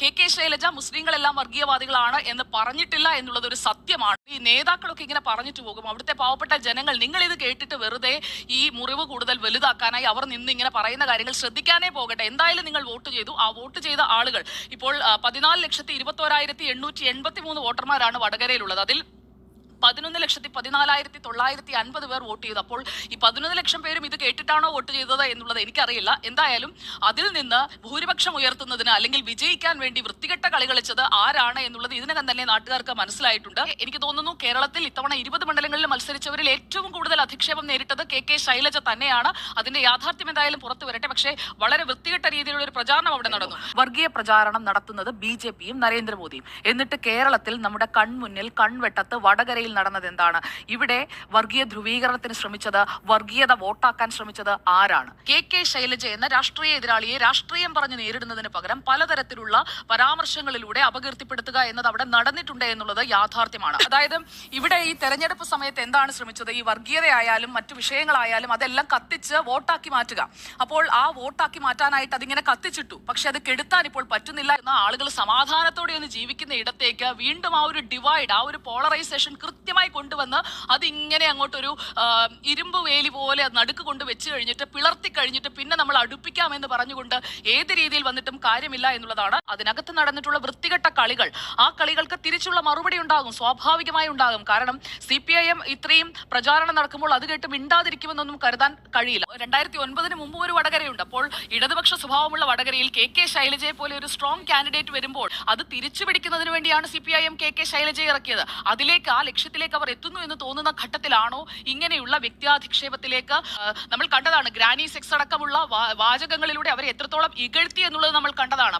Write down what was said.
K K Shailaja മുസ്ലിങ്ങളെല്ലാം വർഗീയവാദികളാണ് എന്ന് പറഞ്ഞിട്ടില്ല എന്നുള്ളത് ഒരു സത്യമാണ്. ഈ നേതാക്കളൊക്കെ ഇങ്ങനെ പറഞ്ഞിട്ട് പോകും. അവിടുത്തെ പാവപ്പെട്ട ജനങ്ങൾ നിങ്ങൾ ഇത് കേട്ടിട്ട് വെറുതെ ഈ മുറിവ് കൂടുതൽ വലുതാക്കാനായി അവർ നിന്ന് ഇങ്ങനെ പറയുന്ന കാര്യങ്ങൾ ശ്രദ്ധിക്കാനേ പോകട്ടെ. എന്തായാലും നിങ്ങൾ വോട്ട് ചെയ്തു. ആ വോട്ട് ചെയ്ത ആളുകൾ ഇപ്പോൾ പതിനാല് ലക്ഷത്തി ഇരുപത്തോരായിരത്തി എണ്ണൂറ്റി എൺപത്തി മൂന്ന് വോട്ടർമാരാണ് വടകരയിലുള്ളത്. അതിൽ പതിനൊന്ന് ലക്ഷത്തി പതിനാലായിരത്തി തൊള്ളായിരത്തി അൻപത് പേർ വോട്ട് ചെയ്തു. അപ്പോൾ ഈ പതിനൊന്ന് ലക്ഷം പേരും ഇത് കേട്ടിട്ടാണോ വോട്ട് ചെയ്തത് എന്നുള്ളത് എനിക്കറിയില്ല. എന്തായാലും അതിൽ നിന്ന് ഭൂരിപക്ഷം ഉയർത്തുന്നതിന് അല്ലെങ്കിൽ വിജയിക്കാൻ വേണ്ടി വൃത്തികെട്ട കളി കളിച്ചത് ആരാണ് എന്നുള്ളത് ഇതിനകം തന്നെ നാട്ടുകാർക്ക് മനസ്സിലായിട്ടുണ്ട്. എനിക്ക് തോന്നുന്നു കേരളത്തിൽ ഇത്തവണ ഇരുപത് മണ്ഡലങ്ങളിൽ മത്സരിച്ചവരിൽ ഏറ്റവും കൂടുതൽ അധിക്ഷേപം നേരിട്ടത് കെ കെ ശൈലജ തന്നെയാണ്. അതിന്റെ യാഥാർത്ഥ്യം എന്തായാലും പുറത്തു വരട്ടെ. പക്ഷേ വളരെ വൃത്തികെട്ട രീതിയിലുള്ള ഒരു പ്രചാരണം അവിടെ നടന്നു. വർഗീയ പ്രചാരണം നടത്തുന്നത് ബി ജെ പിയും നരേന്ദ്രമോദിയും. എന്നിട്ട് കേരളത്തിൽ നമ്മുടെ കൺമുന്നിൽ കൺവെട്ടത്ത് വടകരയിൽ നടന്നത് എന്താണ്? ഇവിടെ വർഗീയ ധ്രുവീകരണത്തിന് ശ്രമിച്ചത് വർഗീയത വോട്ടാക്കാൻ ശ്രമിച്ചത് ആരാണ്? കെ കെ ശൈലജ എന്ന രാഷ്ട്രീയ എതിരാളിയെ രാഷ്ട്രീയം പറഞ്ഞ് നേരിടുന്നതിന് പകരം പലതരത്തിലുള്ള പരാമർശങ്ങളിലൂടെ അപകീർത്തിപ്പെടുത്തുക എന്നത് അവിടെ നടന്നിട്ടുണ്ട് എന്നുള്ളത് യാഥാർത്ഥ്യമാണ്. അതായത് ഇവിടെ ഈ തെരഞ്ഞെടുപ്പ് സമയത്ത് എന്താണ് ശ്രമിച്ചത്? ഈ വർഗീയതയായാലും മറ്റു വിഷയങ്ങളായാലും അതെല്ലാം കത്തിച്ച് വോട്ടാക്കി മാറ്റുക. അപ്പോൾ ആ വോട്ടാക്കി മാറ്റാനായിട്ട് അതിങ്ങനെ കത്തിച്ചിട്ടു. പക്ഷെ അത് കെടുത്താൻ ഇപ്പോൾ പറ്റുന്നില്ല എന്ന ആളുകൾ സമാധാനത്തോടെ ഒന്ന് ജീവിക്കുന്ന ഇടത്തേക്ക് വീണ്ടും ആ ഒരു ഡിവൈഡ് ആ ഒരു പോളറൈസേഷൻ കൃത്യമായി കൊണ്ടുവന്ന് അതിങ്ങനെ അങ്ങോട്ടൊരു ഇരുമ്പ് വേലി പോലെ നടുക്ക് കൊണ്ട് വെച്ച് കഴിഞ്ഞിട്ട് പിളർത്തി കഴിഞ്ഞിട്ട് പിന്നെ നമ്മൾ അടുപ്പിക്കാമെന്ന് പറഞ്ഞുകൊണ്ട് ഏത് രീതിയിൽ വന്നിട്ടും കാര്യമില്ല എന്നുള്ളതാണ്. അതിനകത്ത് നടന്നിട്ടുള്ള വൃത്തികെട്ട കളികൾ. ആ കളികൾക്ക് തിരിച്ചുള്ള മറുപടി ഉണ്ടാകും സ്വാഭാവികമായി ഉണ്ടാകും. കാരണം സി പി ഐ എം ഇത്രയും പ്രചാരണം നടക്കുമ്പോൾ അത് കേട്ട് മിണ്ടാതിരിക്കുമെന്നൊന്നും കരുതാൻ കഴിയില്ല. രണ്ടായിരത്തി ഒൻപതിന് മുമ്പ് ഒരു വടകരയുണ്ട്. അപ്പോൾ ഇടതുപക്ഷ സ്വഭാവമുള്ള വടകരയിൽ കെ കെ ശൈലജയെ പോലെ ഒരു സ്ട്രോങ് കാൻഡിഡേറ്റ് വരുമ്പോൾ അത് തിരിച്ചു പിടിക്കുന്നതിന് വേണ്ടിയാണ് C P I M K K ശൈലജയെ ഇറക്കിയത്. അതിലേക്ക് ആ ലക്ഷ്യത്തിലേക്ക് അവർ എത്തുന്നു എന്ന് തോന്നുന്ന ഘട്ടത്തിലാണോ ഇങ്ങനെയുള്ള വ്യക്തിയാധിക്ഷേപത്തിലേക്ക്? നമ്മൾ കണ്ടതാണ് ഗ്രാനി സെക്സ് അടക്കമുള്ള വാചകങ്ങളിലൂടെ അവരെ എത്രത്തോളം ഇകഴ്ത്തി എന്നുള്ളത് നമ്മൾ കണ്ടതാണ്.